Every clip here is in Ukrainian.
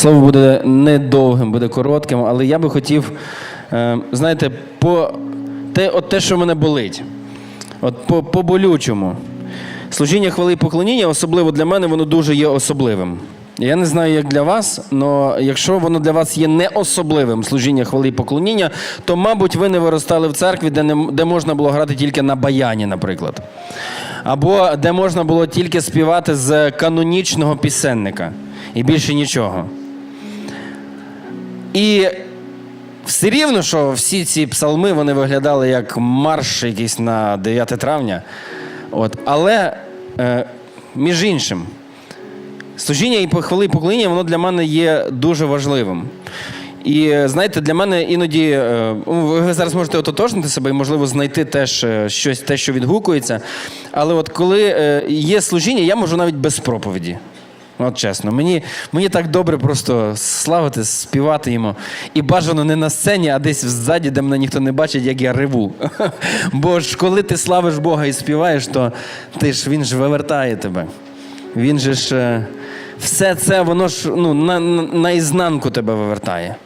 Слово буде недовгим, буде коротким, але я би хотів, е, знаєте, по те, от те, що мене болить, от по, по болючому. Служіння хвали і поклоніння, особливо для мене, воно дуже є особливим. Я не знаю, як для вас, але якщо воно для вас є не особливим служіння хвали і поклоніння, то, мабуть, ви не виростали в церкві, де, не, де можна було грати тільки на баяні, наприклад. Або де можна було тільки співати з канонічного пісенника і більше нічого. І все рівно, що всі ці псалми вони виглядали як марш якийсь на 9 травня. От. Але е, між іншим, служіння і хвали і поклоніння, воно для мене є дуже важливим. І знаєте, для мене іноді е, ви зараз можете ототожнити себе і, можливо, знайти теж е, щось, те, що відгукується. Але от коли е, є служіння, я можу навіть без проповіді. От чесно, мені, мені так добре просто славити, співати йому. І бажано не на сцені, а десь ззаді, де мене ніхто не бачить, як я реву. Бо ж коли ти славиш Бога і співаєш, то ти ж він ж вивертає тебе. Він же ж е, все це, воно ж ну, на, на, наізнанку тебе вивертає.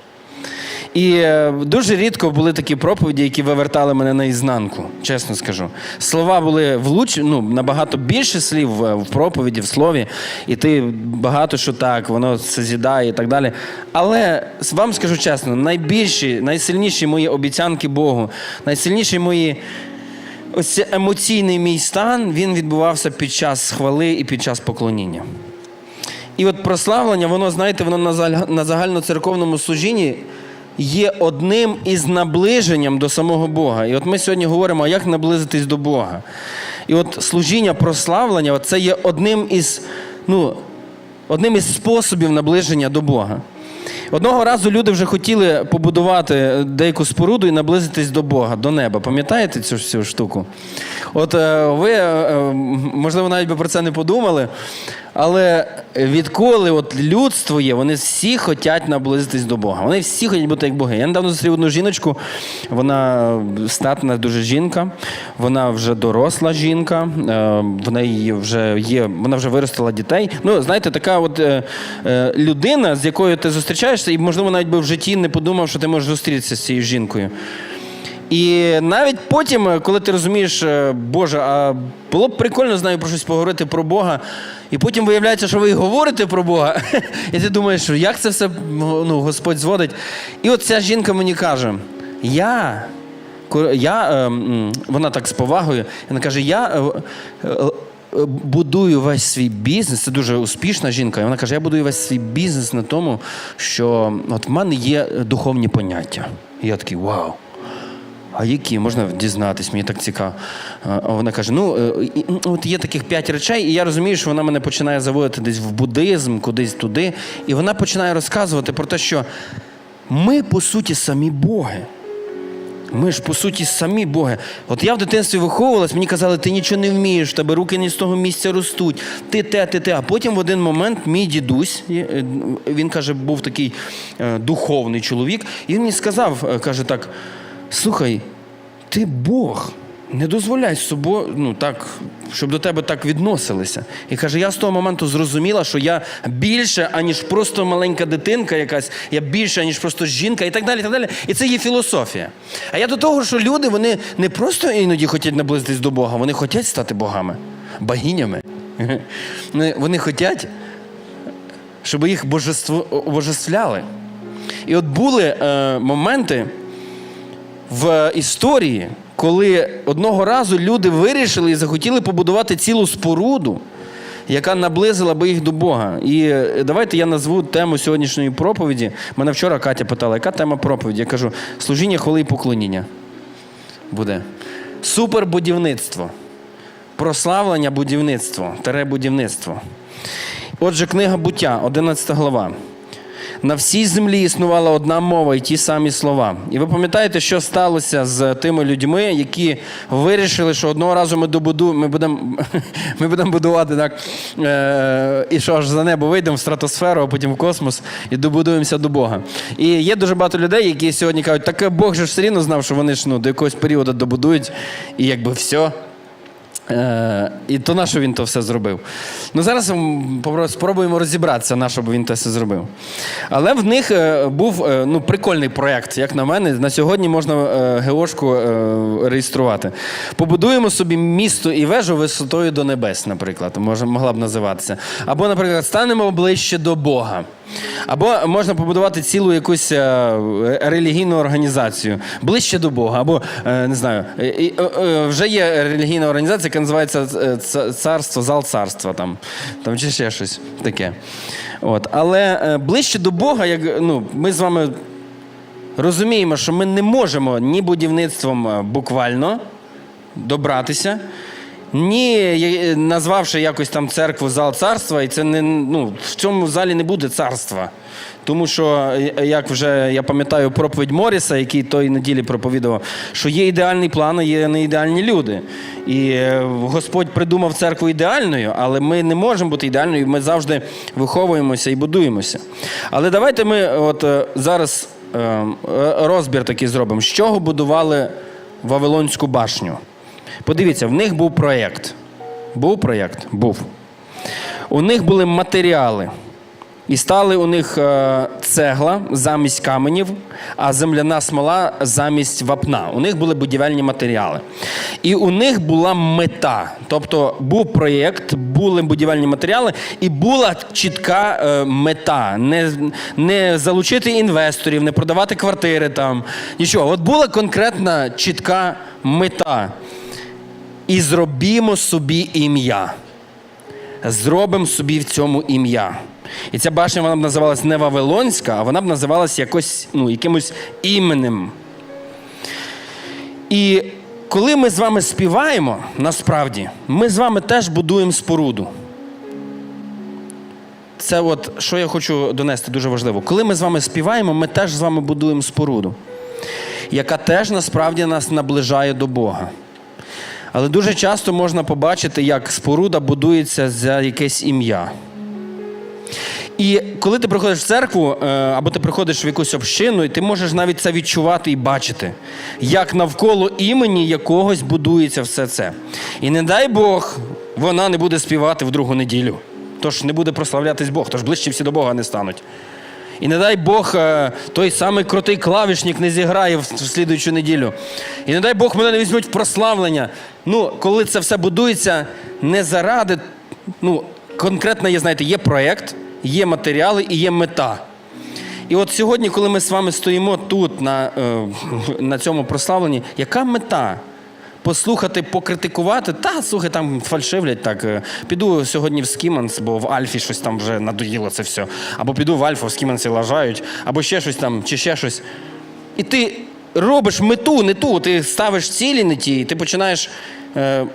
І е, дуже рідко були такі проповіді, які вивертали мене наізнанку, чесно скажу. Слова були влуч, ну, набагато більше слів в, проповіді, в слові, і ти багато що так, воно созідає і так далі. Але вам скажу чесно, найбільші, найсильніші мої обіцянки Богу, найсильніші мої. Ось цей емоційний мій стан він відбувався під час хвали і під час поклоніння. І от прославлення, воно, знаєте, воно на загальноцерковному служінні є одним із наближенням до самого Бога. І от ми сьогодні говоримо, як наблизитись до Бога. І от служіння прославлення це є одним із, ну, одним із способів наближення до Бога. Одного разу люди вже хотіли побудувати деяку споруду і наблизитись до Бога, до неба. Пам'ятаєте цю всю штуку? От е, ви, е, е, можливо, навіть би про це не подумали, але відколи от людство є, вони всі хочуть наблизитись до Бога. Вони всі хочуть бути як Боги. Я недавно зустрів одну жіночку, вона статна дуже жінка, вона вже доросла жінка, в неї вже є, вона вже виростила дітей. Ну, знаєте, така от людина, з якою ти зустрічаєшся, і, можливо, навіть би в житті не подумав, що ти можеш зустрітися з цією жінкою. І навіть потім, е, коли ти розумієш, е, Боже, а було б прикольно з нею про щось поговорити про Бога, і потім виявляється, що ви говорите про Бога, і ти думаєш, як це все ну, Господь зводить. І от ця жінка мені каже: я. я е, вона так з повагою, вона каже: я будую весь свій бізнес, це дуже успішна жінка. І вона каже: я будую весь свій бізнес на тому, що от в мене є духовні поняття. І я такий вау. А які можна дізнатись, мені так цікаво. А вона каже: ну е, і- от є таких п'ять речей, і я розумію, що вона мене починає заводити десь в буддизм, кудись туди. І вона починає розказувати про те, що ми, по суті, самі Боги. Ми ж по суті самі Боги. От я в дитинстві виховувалась, мені казали, ти нічого не вмієш, тебе руки не з того місця ростуть, ти те, ти те. А потім в один момент мій дідусь, е, він каже, був такий е, духовний чоловік, і він мені сказав, каже так: слухай, ти Бог. Не дозволяй собою, ну так, щоб до тебе так відносилися. І каже, я з того моменту зрозуміла, що я більше, аніж просто маленька дитинка якась, я більше, аніж просто жінка і так далі. І так далі. І це є філософія. А я до того, що люди вони не просто іноді хочуть наблизитись до Бога, вони хочуть стати богами, богинями. Вони- Вони хочуть, щоб їх божество, обожествляли. І от були е, моменти в історії, коли одного разу люди вирішили і захотіли побудувати цілу споруду, яка наблизила би їх до Бога. І е, давайте я назву тему сьогоднішньої проповіді. Мене вчора Катя питала, яка тема проповіді? Я кажу, служіння, хвали і поклоніння буде. Супербудівництво. Прославлення будівництво, тере будівництво. Отже, книга буття, 11 глава. На всій землі існувала одна мова і ті самі слова. І ви пам'ятаєте, що сталося з тими людьми, які вирішили, що одного разу ми добуду, ми будемо ми будемо будувати так, е, і що аж за небо вийдемо в стратосферу, а потім в космос і добудуємося до Бога. І є дуже багато людей, які сьогодні кажуть, так Бог же все рівно знав, що вони ж ну, до якогось періоду добудують, і якби все. Е, і то на що він то все зробив? Ну зараз спробуємо розібратися, на що б він те все зробив. Але в них е, був е, ну, прикольний проєкт, як на мене. На сьогодні можна е, ГОшку реєструвати. Побудуємо собі місто і вежу висотою до небес, наприклад, може, могла б називатися. Або, наприклад, станемо ближче до Бога. Або можна побудувати цілу якусь е, релігійну організацію ближче до Бога. Або е, не знаю, е, вже є релігійна організація, яка називається царство, зал царства там, там чи ще щось таке. От. Але ближче до Бога, як ну, ми з вами розуміємо, що ми не можемо ні будівництвом буквально добратися. Ні, е, назвавши якось там церкву зал царства, і це не ну в цьому залі не буде царства. Тому що, е, як вже я пам'ятаю проповідь Моріса, який тої неділі проповідував, що є ідеальний план, а є не ідеальні люди. І е, Господь придумав церкву ідеальною, але ми не можемо бути ідеальною, ми завжди виховуємося і будуємося. Але давайте ми от е, зараз е, е, розбір такий зробимо. З чого будували Вавилонську башню? Подивіться, в них був проєкт. Був проєкт? Був. У них були матеріали. І стали у них е, цегла замість каменів, а земляна смола замість вапна. У них були будівельні матеріали. І у них була мета. Тобто був проєкт, були будівельні матеріали, і була чітка е, мета. Не, не залучити інвесторів, не продавати квартири там. Нічого. От була конкретна чітка мета. І зробімо собі ім'я. Зробимо собі в цьому ім'я. І ця башня вона б називалась не Вавилонська, а вона б називалась якось, ну, якимось іменем. І коли ми з вами співаємо, насправді, ми з вами теж будуємо споруду. Це от, що я хочу донести, дуже важливо. Коли ми з вами співаємо, ми теж з вами будуємо споруду, яка теж насправді нас наближає до Бога. Але дуже часто можна побачити, як споруда будується за якесь ім'я. І коли ти приходиш в церкву, е, або ти приходиш в якусь общину, і ти можеш навіть це відчувати і бачити, як навколо імені якогось будується все це. І не дай Бог, вона не буде співати в другу неділю. Тож не буде прославлятись Бог, тож ближче всі до Бога не стануть. І не дай Бог, е, той самий крутий клавішник не зіграє в слідуючу неділю. І не дай Бог мене не візьмуть в прославлення. Ну, коли це все будується не заради, ну, конкретно є, знаєте, є проєкт, є матеріали і є мета. І от сьогодні, коли ми з вами стоїмо тут, на, е, на цьому прославленні, яка мета? Послухати, покритикувати, та слухай, там фальшивлять так. е, Піду сьогодні в Скіманс, бо в Альфі щось там вже надоїло це все. Або піду в Альфу, в Скімансі лажають, або ще щось там, чи ще щось. І ти робиш мету, не ту, ти ставиш цілі не ті, і ти починаєш е,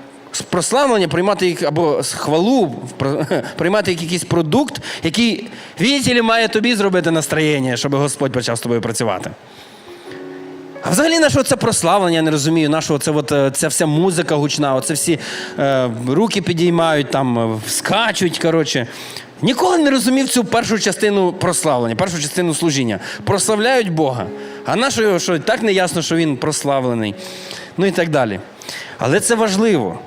прославлення приймати їх або хвалу, приймати як якийсь продукт, який, вітілі, має тобі зробити настроєння, щоб Господь почав з тобою працювати. А взагалі нашого це прославлення, я не розумію, нашого це от, е, ця вся музика гучна, оце всі е, руки підіймають, там, е, скачуть, коротше. Ніколи не розумів цю першу частину прославлення, першу частину служіння. Прославляють Бога. А нашого, що так не ясно, що він прославлений. Ну і так далі. Але це важливо.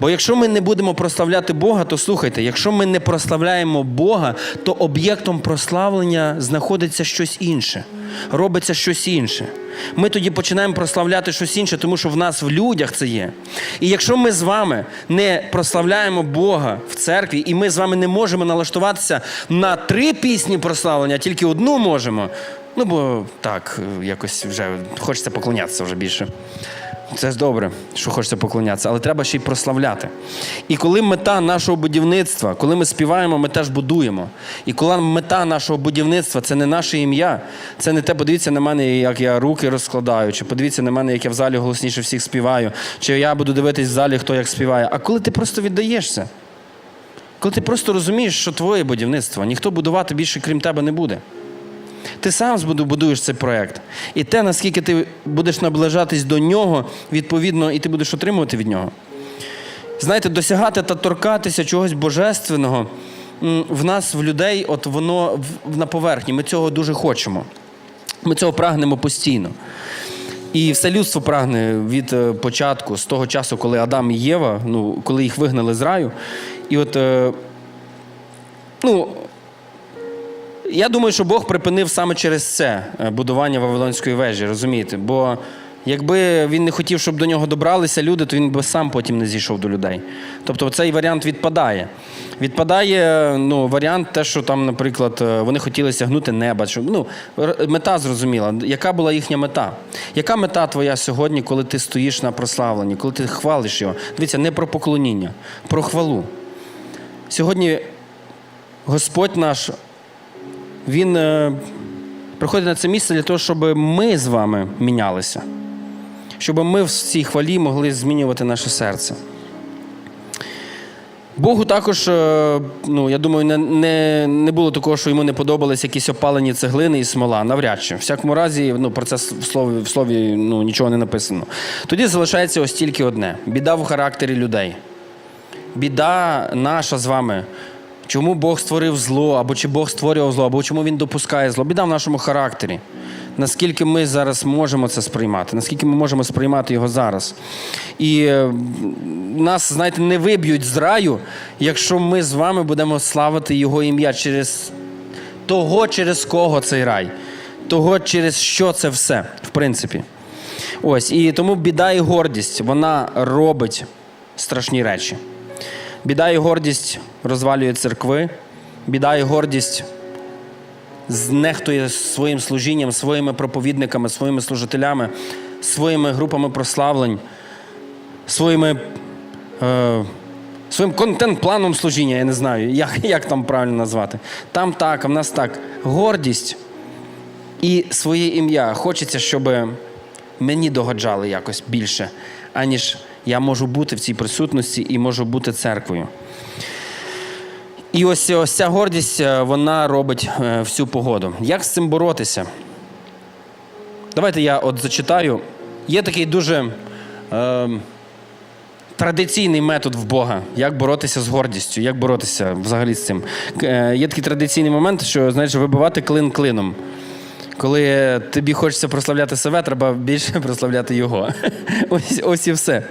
Бо якщо ми не будемо прославляти Бога, то слухайте, якщо ми не прославляємо Бога, то об'єктом прославлення знаходиться щось інше, робиться щось інше. Ми тоді починаємо прославляти щось інше, тому що в нас в людях це є. І якщо ми з вами не прославляємо Бога в церкві, і ми з вами не можемо налаштуватися на три пісні прославлення, а тільки одну можемо. Ну бо так, якось вже хочеться поклонятися вже більше. Це ж добре, що хочеться поклонятися, але треба ще й прославляти. І коли мета нашого будівництва, коли ми співаємо, ми теж будуємо. І коли мета нашого будівництва це не наше ім'я, це не те, подивіться на мене, як я руки розкладаю, чи подивіться на мене, як я в залі голосніше всіх співаю, чи я буду дивитись в залі, хто як співає. А коли ти просто віддаєшся, коли ти просто розумієш, що твоє будівництво, ніхто будувати більше, крім тебе, не буде. Ти сам будуєш цей проєкт. І те, наскільки ти будеш наближатись до нього, відповідно, і ти будеш отримувати від нього. Знаєте, досягати та торкатися чогось божественного в нас, в людей, от воно на поверхні. Ми цього дуже хочемо. Ми цього прагнемо постійно. І все людство прагне від е, початку, з того часу, коли Адам і Єва, ну, коли їх вигнали з раю. І от, е, ну, я думаю, що Бог припинив саме через це е, будування Вавилонської вежі, розумієте? Бо якби він не хотів, щоб до нього добралися люди, то він би сам потім не зійшов до людей. Тобто цей варіант відпадає. Відпадає ну, варіант, те, що там, наприклад, е, вони хотіли сягнути неба. Щоб, ну, мета зрозуміла. Яка була їхня мета? Яка мета твоя сьогодні, коли ти стоїш на прославленні, коли ти хвалиш його? Дивіться, не про поклоніння, про хвалу. Сьогодні Господь наш він е, приходить на це місце для того, щоб ми з вами мінялися, щоб ми в цій хвалі могли змінювати наше серце. Богу також, е, ну, я думаю, не, не, не було такого, що йому не подобались якісь опалені цеглини і смола. Навряд чи. В всякому разі, ну, про це в слові, в слові ну, нічого не написано. Тоді залишається ось тільки одне: біда в характері людей біда наша з вами. Чому Бог створив зло, або чи Бог створював зло, або чому Він допускає зло? Біда в нашому характері. Наскільки ми зараз можемо це сприймати, наскільки ми можемо сприймати його зараз. І е, нас, знаєте, не виб'ють з раю, якщо ми з вами будемо славити Його ім'я через того, через кого цей рай, того, через що це все, в принципі. Ось, і тому біда і гордість, вона робить страшні речі. Біда і гордість розвалює церкви, біда і гордість знехтує своїм служінням, своїми проповідниками, своїми служителями, своїми групами прославлень, своїми, е, своїм контент-планом служіння, я не знаю, як, як там правильно назвати. Там так, а в нас так. Гордість і своє ім'я. Хочеться, щоб мені догоджали якось більше, аніж я можу бути в цій присутності і можу бути церквою. І ось, ось ця гордість, е, вона робить е, всю погоду. Як з цим боротися? Давайте я от зачитаю. Є такий дуже е, традиційний метод в Бога, як боротися з гордістю, як боротися взагалі з цим. Е, Є такий традиційний момент, що знаєш, вибивати клин клином. Коли тобі хочеться прославляти себе, треба більше прославляти його. Ось, ось і все.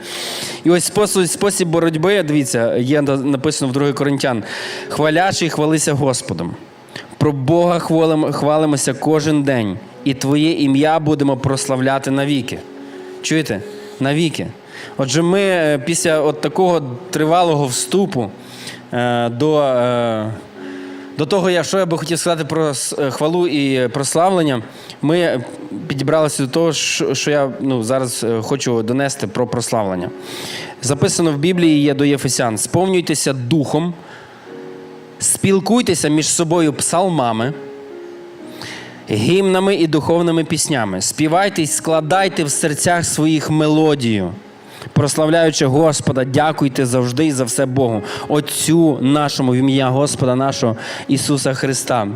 І ось спосіб, спосіб боротьби, дивіться, є написано в 2 Коринтян: хвалячий, хвалися Господом. Про Бога хвалимо, хвалимося кожен день, і Твоє ім'я будемо прославляти навіки. Чуєте? Навіки. Отже, ми е, після от такого тривалого вступу е, до. Е, до того, я, що я би хотів сказати про е, хвалу і прославлення, ми підібралися до того, що я ну, зараз е, хочу донести про прославлення. Записано в Біблії є до Єфесян: сповнюйтеся духом, спілкуйтеся між собою псалмами, гімнами і духовними піснями. Співайте й складайте в серцях своїх мелодію. Прославляючи Господа, дякуйте завжди і за все Богу, Отцю нашому в ім'я Господа нашого Ісуса Христа.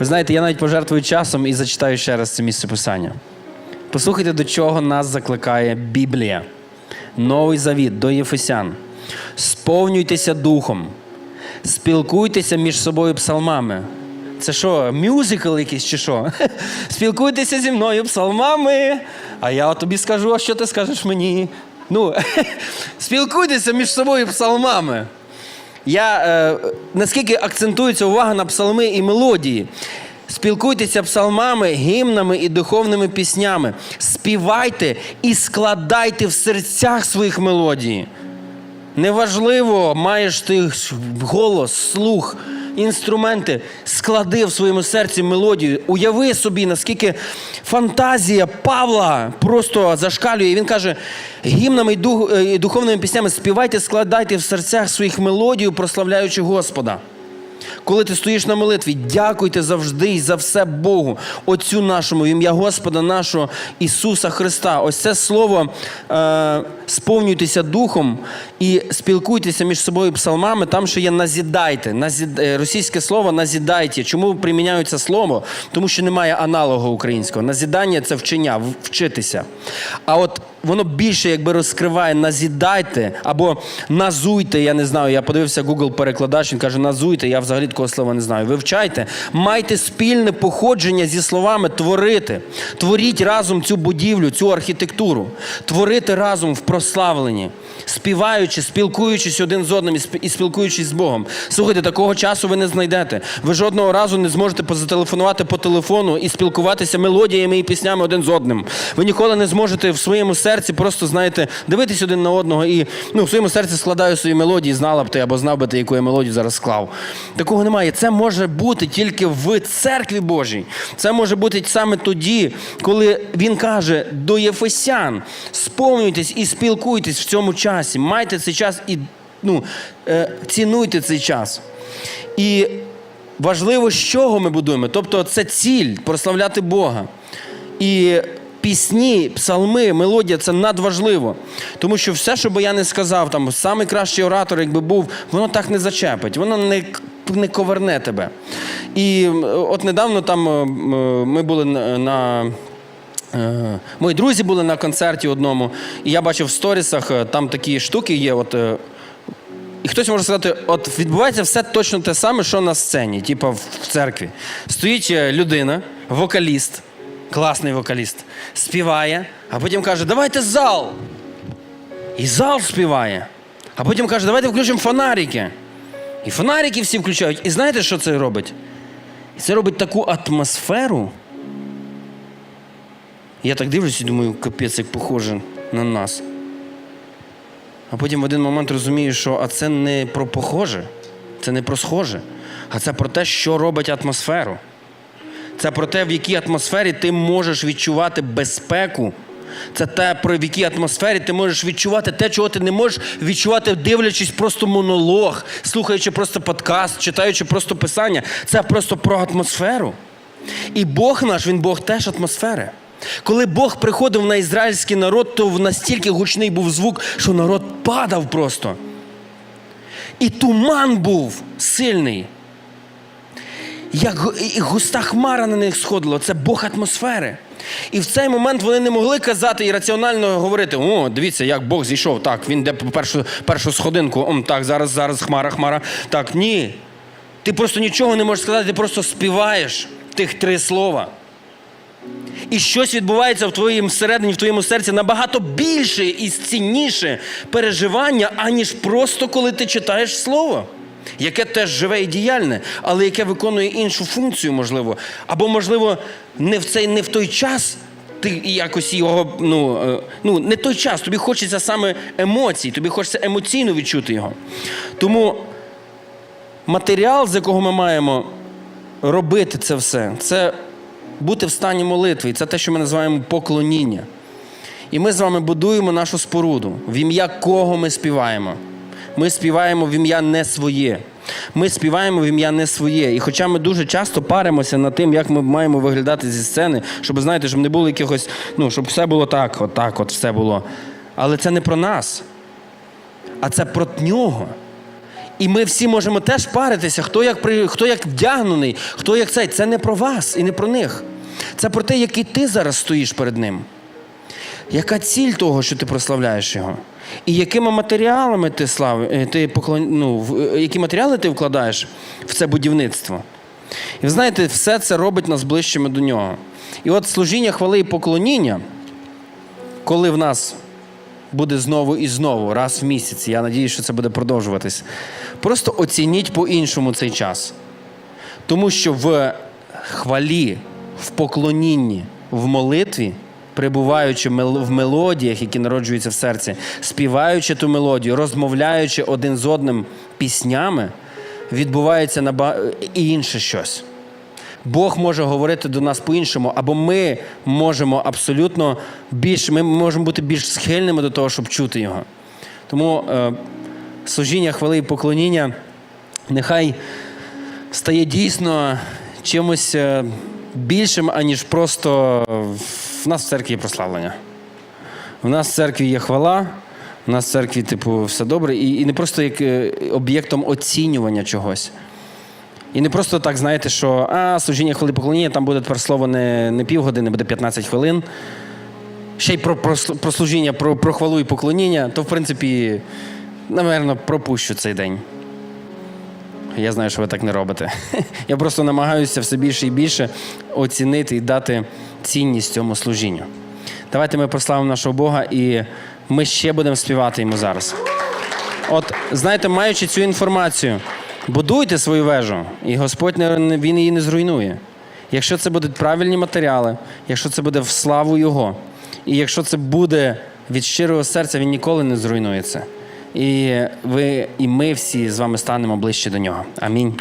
Ви знаєте, я навіть пожертвую часом і зачитаю ще раз це місце писання. Послухайте, до чого нас закликає Біблія. Новий завіт до Єфесян. Сповнюйтеся духом, спілкуйтеся між собою псалмами. Це що, мюзикл якийсь чи що? Спілкуйтеся зі мною псалмами, а я тобі скажу, а що ти скажеш мені? Ну, спілкуйтеся між собою псалмами. Я, е, наскільки акцентується увага на псалми і мелодії. Спілкуйтеся псалмами, гімнами і духовними піснями. Співайте і складайте в серцях своїх мелодії. Неважливо, маєш ти голос, слух, інструменти, склади в своєму серці мелодію. Уяви собі, наскільки фантазія Павла просто зашкалює. Він каже: гімнами е, і духовними піснями співайте, складайте в серцях своїх мелодію, прославляючи Господа. Коли ти стоїш на молитві, дякуйте завжди і за все Богу, Отцю нашому, в ім'я Господа нашого Ісуса Христа. Ось це слово е, сповнюйтеся духом і спілкуйтеся між собою псалмами. Там ще є назідайте. Назід... е, Російське слово назідайте. Чому приміняють це слово? Тому що немає аналогу українського. Назідання це вчення, вчитися. А от воно більше якби розкриває назідайте або назуйте. Я не знаю. Я подивився Google перекладач. Він каже, назуйте. Я взагалі такого слова не знаю. Вивчайте, майте спільне походження зі словами творити. Творіть разом цю будівлю, цю архітектуру, творити разом в прославленні, співаючи, спілкуючись один з одним і спілкуючись з Богом. Слухайте, такого часу ви не знайдете. Ви жодного разу не зможете позателефонувати по телефону і спілкуватися мелодіями і піснями один з одним. Ви ніколи не зможете в своєму серці просто, знаєте, дивитись один на одного і ну, в своєму серці складаю свої мелодії, знала б ти або знав би ти, яку я мелодію зараз склав. Такого немає. Це може бути тільки в церкві Божій. Це може бути саме тоді, коли він каже до Єфесян: сповнюйтесь і спілкуйтесь в цьому часі. Майте цей час і ну, е, цінуйте цей час. І важливо, з чого ми будуємо. Тобто, це ціль прославляти Бога. І пісні, псалми, мелодія це надважливо. Тому що все, що би я не сказав, там самий кращий оратор, якби був, воно так не зачепить, воно не, не коверне тебе. І от недавно там е, ми були на. Мої друзі були на концерті одному, і я бачив в сторісах, е, там такі штуки є. От, е, і хтось може сказати, от відбувається все точно те саме, що на сцені, типу в церкві. Стоїть е, людина, вокаліст, класний вокаліст, співає, а потім каже, давайте зал. І зал співає. А потім каже, давайте включимо фонарики. І фонарики всі включають. І знаєте, що це робить? Це робить таку атмосферу. Я так дивлюсь і думаю, капець, як похоже на нас. А потім в один момент розумію, що а це не про похоже, це не про схоже, а це про те, що робить атмосферу. Це про те, в якій атмосфері ти можеш відчувати безпеку. Це те, про в якій атмосфері ти можеш відчувати те, чого ти не можеш відчувати, дивлячись просто монолог, слухаючи просто подкаст, читаючи просто писання. Це просто про атмосферу. І Бог наш, він Бог теж атмосфери. Коли Бог приходив на ізраїльський народ, то настільки гучний був звук, що народ падав просто. І туман був сильний. Як і густа хмара на них сходила, це Бог атмосфери. І в цей момент вони не могли казати і раціонально говорити: о, дивіться, як Бог зійшов. Так, він йде по першу, першу сходинку. Ом, так, зараз, зараз хмара, хмара. Так, ні. Ти просто нічого не можеш сказати, ти просто співаєш тих три слова. І щось відбувається в твоєму всередині, в твоєму серці набагато більше і цінніше переживання, аніж просто коли ти читаєш слово, яке теж живе і діяльне, але яке виконує іншу функцію, можливо. Або, можливо, не в цей не в той час. Ти якось його, ну, е, ну не той час, тобі хочеться саме емоцій, тобі хочеться емоційно відчути його. Тому матеріал, з якого ми маємо робити це все, це бути в стані молитви. І це те, що ми називаємо поклоніння. І ми з вами будуємо нашу споруду, в ім'я кого ми співаємо. Ми співаємо в ім'я не своє. Ми співаємо в ім'я не своє. І хоча ми дуже часто паримося над тим, як ми маємо виглядати зі сцени, щоб знаєте, щоб не було якихось, ну, щоб все було так, от так, от все було. Але це не про нас, а це про нього. І ми всі можемо теж паритися, хто як, хто як вдягнений, хто як цей. Це не про вас і не про них. Це про те, який ти зараз стоїш перед ним. Яка ціль того, що ти прославляєш його? І якими матеріалами ти слав, е, ти поклон... ну, е, які матеріали ти вкладаєш в це будівництво? І ви знаєте, все це робить нас ближчими до нього. І от служіння хвали і поклоніння, коли в нас буде знову і знову, раз в місяць. Я надію, що це буде продовжуватись. Просто оцініть по-іншому цей час. Тому що в хвалі, в поклонінні, в молитві, перебуваючи мел- в мелодіях, які народжуються в серці, співаючи ту мелодію, розмовляючи один з одним піснями, відбувається наба... і інше щось. Бог може говорити до нас по-іншому, або ми можемо абсолютно більш, ми можемо бути більш схильними до того, щоб чути його. Тому е, служіння хвали і поклоніння нехай стає дійсно чимось е, більшим, аніж просто в нас в церкві є прославлення. В нас в церкві є хвала, в нас в церкві, типу, все добре, і, і не просто як е, об'єктом оцінювання чогось. І не просто так, знаєте, що а, служіння хвили поклоніння, там буде тепер слово не, не півгодини, буде 15 хвилин. ще й про, про, про служіння, про, про хвалу і поклоніння, то в принципі, напевно, пропущу цей день. Я знаю, що ви так не робите. Я просто намагаюся все більше і більше оцінити і дати цінність цьому служінню. Давайте ми прославимо нашого Бога, і ми ще будемо співати йому зараз. От, знаєте, маючи цю інформацію, будуйте свою вежу, і Господь він її не зруйнує. Якщо це будуть правильні матеріали, якщо це буде в славу Його, і якщо це буде від щирого серця, він ніколи не зруйнується. І ви, і ми всі з вами станемо ближче до нього. Амінь.